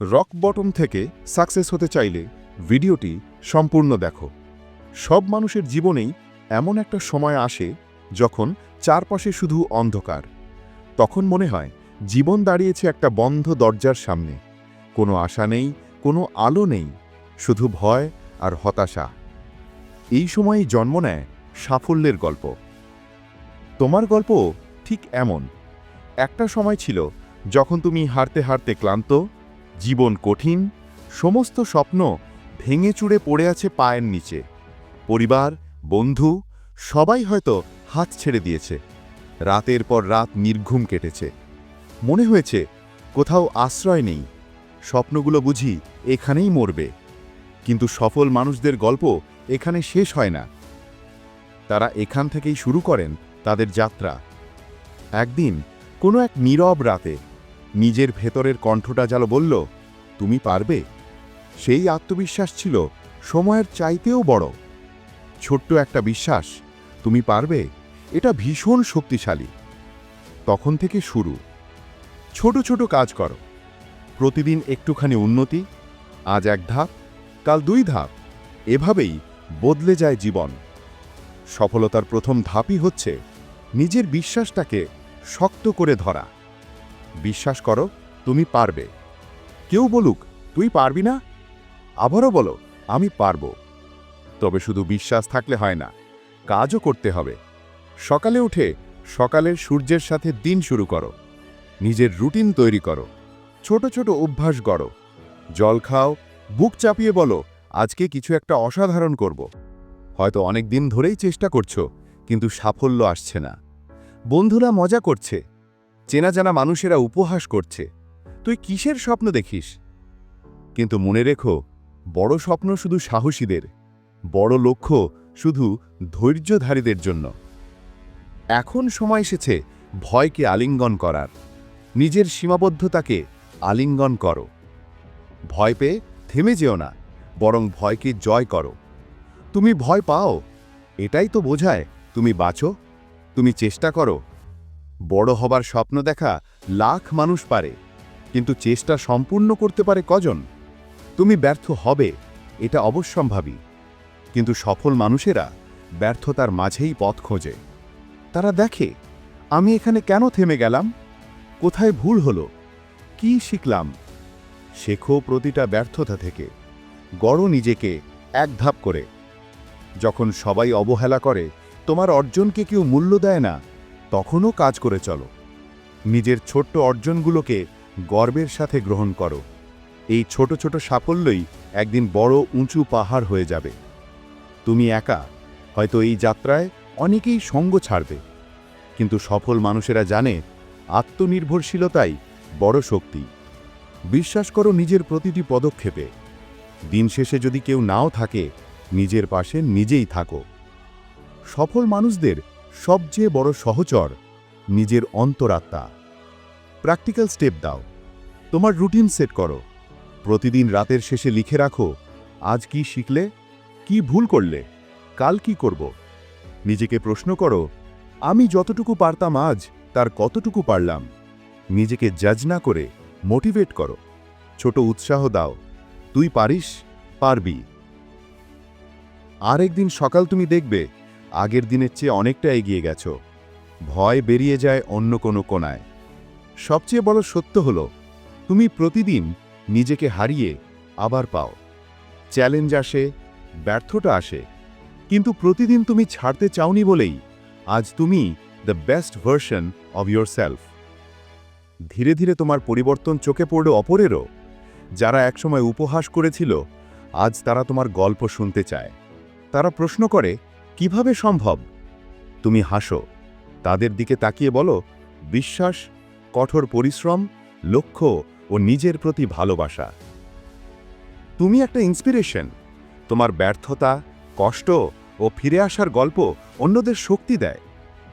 Rock bottom থেকে success হতে চাইলে ভিডিওটি সম্পূর্ণ দেখো। সব মানুষের জীবনেই এমন একটা সময় আসে যখন চারপাশে শুধু অন্ধকার। তখন মনে হয় জীবন দাঁড়িয়েছে একটা বন্ধ দরজার সামনে। কোনো আশা নেই, কোনো আলো নেই, শুধু ভয় আর হতাশা। এই সময়েই জন্ম নেয় সাফল্যের গল্প। তোমার গল্প ঠিক এমন। একটা সময় ছিল যখন তুমি হারতে হারতে ক্লান্ত জীবন কঠিন, সমস্ত স্বপ্ন ভেঙে চুড়ে পড়ে আছে পায়ের নিচে। পরিবার, বন্ধু, সবাই হয়তো হাত ছেড়ে দিয়েছে। রাতের পর রাত নির্ঘুম কেটেছে। মনে হয়েছে, কোথাও আশ্রয় নেই। স্বপ্নগুলো বুঝি এখানেই মরবে। কিন্তু সফল মানুষদের গল্প এখানে শেষ হয় না। তারা এখান থেকেই শুরু করেন তাদের যাত্রা। একদিন, কোনো এক নীরব রাতে নিজের ভেতরের কণ্ঠটা যেন বলল, তুমি পারবে? সেই আত্মবিশ্বাস ছিল সময়ের চাইতেও বড়। ছোট্ট একটা বিশ্বাস, তুমি পারবে? এটা ভীষণ শক্তিশালী। তখন থেকে শুরু। ছোট ছোট কাজ করো। প্রতিদিন একটুখানি উন্নতি, আজ এক ধাপ, কাল দুই ধাপ, এভাবেই বদলে যায় জীবন। সফলতার প্রথম ধাপই হচ্ছে নিজের বিশ্বাসটাকে শক্ত করে ধরা। বিশ্বাস করো, তুমি পারবে। কেউ বলুক, তুই পারবি না? আবারও বলো, আমি পারব। তবে শুধু বিশ্বাস থাকলে হয় না, কাজও করতে হবে। সকালে উঠে সকালের সূর্যের সাথে দিন শুরু করো। নিজের রুটিন তৈরি করো। ছোট ছোট অভ্যাস গড়ো। জল খাও, বুক চাপিয়ে বলো, আজকে কিছু একটা অসাধারণ করব। হয়তো অনেক দিন ধরেই চেষ্টা করছ, কিন্তু সাফল্য আসছে না। বন্ধুরা মজা করছে। চেনা জানা মানুষেরা উপহাস করছে। তুই কিসের স্বপ্ন দেখিস? কিন্তু মনে রেখো, বড় স্বপ্ন শুধু সাহসীদের, বড় লক্ষ্য শুধু ধৈর্যধারীদের জন্য। এখন সময় এসেছে ভয়কে আলিঙ্গন করার। নিজের সীমাবদ্ধতাকে আলিঙ্গন করো। ভয় পেয়ে থেমে যেও না, বরং ভয়কে জয় করো। তুমি ভয় পাও, এটাই তো বোঝায় তুমি বাঁচো, তুমি চেষ্টা করো বড় হবার স্বপ্ন দেখা লাখ মানুষ পারে, কিন্তু চেষ্টা সম্পূর্ণ করতে পারে কজন? তুমি ব্যর্থ হবে, এটা অবশ্যম্ভাবী। কিন্তু সফল মানুষেরা ব্যর্থতার মাঝেই পথ খোঁজে। তারা দেখে, আমি এখানে কেন থেমে গেলাম? কোথায় ভুল হলো? কি শিখলাম? শেখো প্রতিটা ব্যর্থতা থেকে। গড় নিজেকে এক ধাপ করে। যখন সবাই অবহেলা করে, তোমার অর্জনকে কেউ মূল্য দেয় না। তখনও কাজ করে চলো। নিজের ছোট্ট অর্জনগুলোকে গর্বের সাথে গ্রহণ করো। এই ছোট ছোট সাফল্যই একদিন বড় উঁচু পাহাড় হয়ে যাবে। তুমি একা, হয়তো এই যাত্রায় অনেকেই সঙ্গ ছাড়বে। কিন্তু সফল মানুষেরা জানে, আত্মনির্ভরশীলতাই বড় শক্তি। বিশ্বাস করো নিজের প্রতিটি পদক্ষেপে। দিন শেষে যদি কেউ নাও থাকে, নিজের পাশে নিজেই থাকো। সফল মানুষদের সবচেয়ে বড় সহচর নিজের অন্তরাত্মা। প্র্যাকটিক্যাল স্টেপ দাও। তোমার রুটিন সেট করো। প্রতিদিন রাতের শেষে লিখে রাখো, আজ কি শিখলে, কি ভুল করলে, কাল কি করব। নিজেকে প্রশ্ন করো, আমি যতটুকু পারতাম আজ, তার কতটুকু পারলাম। নিজেকে জাজ না করে মোটিভেট করো। ছোট উৎসাহ দাও, তুই পারিস, পারবি। আরেকদিন সকাল তুমি দেখবে আগের দিনের চেয়ে অনেকটা এগিয়ে গেছো। ভয় বেরিয়ে যায় অন্য কোনো কোনায় সবচেয়ে বড় সত্য হলো, তুমি প্রতিদিন নিজেকে হারিয়ে আবার পাও। চ্যালেঞ্জ আসে, ব্যর্থতা আসে, কিন্তু প্রতিদিন তুমি ছাড়তে চাওনি বলেই আজ তুমি the best version of yourself ধীরে ধীরে তোমার পরিবর্তন চোখে পড়ল অপরেরও, যারা একসময় উপহাস করেছিল, আজ তারা তোমার গল্প শুনতে চায়। তারা প্রশ্ন করে কীভাবে সম্ভব? তুমি হাসো। তাদের দিকে তাকিয়ে বলো, বিশ্বাস, কঠোর পরিশ্রম, লক্ষ্য ও নিজের প্রতি ভালোবাসা। তুমি একটা ইন্সপিরেশন তোমার ব্যর্থতা, কষ্ট ও ফিরে আসার গল্প অন্যদের শক্তি দেয়।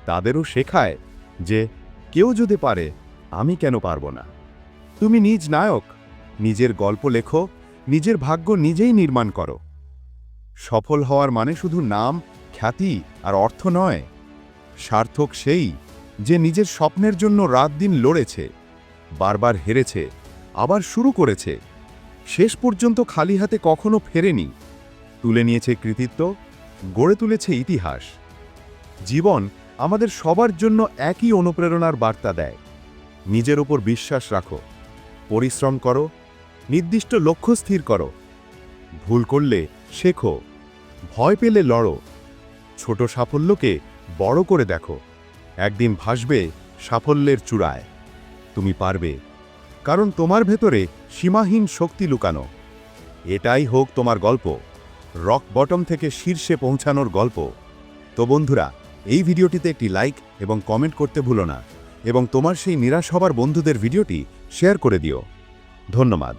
তাদেরও শেখায় যে কেউ যদি পারে, আমি কেন পারব না। তুমি নিজ নায়ক, নিজের গল্প লেখো, নিজের ভাগ্য নিজেই নির্মাণ করো। সফল হওয়ার মানে শুধু নাম খ্যাতি আর অর্থ নয়। সার্থক সেই যে নিজের স্বপ্নের জন্য রাত দিন লড়েছে, বারবার হেরেছে, আবার শুরু করেছে। শেষ পর্যন্ত খালি হাতে কখনো ফেরেনি। তুলে নিয়েছে কৃতিত্ব, গড়ে তুলেছে ইতিহাস। জীবন আমাদের সবার জন্য একই অনুপ্রেরণার বার্তা দেয়। নিজের ওপর বিশ্বাস রাখো, পরিশ্রম করো, নির্দিষ্ট লক্ষ্য স্থির করো। ভুল করলে শেখো, ভয় পেলে লড়ো। ছোট সাফল্যকে বড় করে দেখো। একদিন ভাসবে সাফল্যের চূড়ায়। তুমি পারবে, কারণ তোমার ভেতরে সীমাহীন শক্তি লুকানো। এটাই হোক তোমার গল্প, রক বটম থেকে শীর্ষে পৌঁছানোর গল্প। তো বন্ধুরা, এই ভিডিওটিতে একটি লাইক এবং কমেন্ট করতে ভুলো না, এবং তোমার সেই নিরাশ হবার বন্ধুদের ভিডিওটি শেয়ার করে দিও। ধন্যবাদ।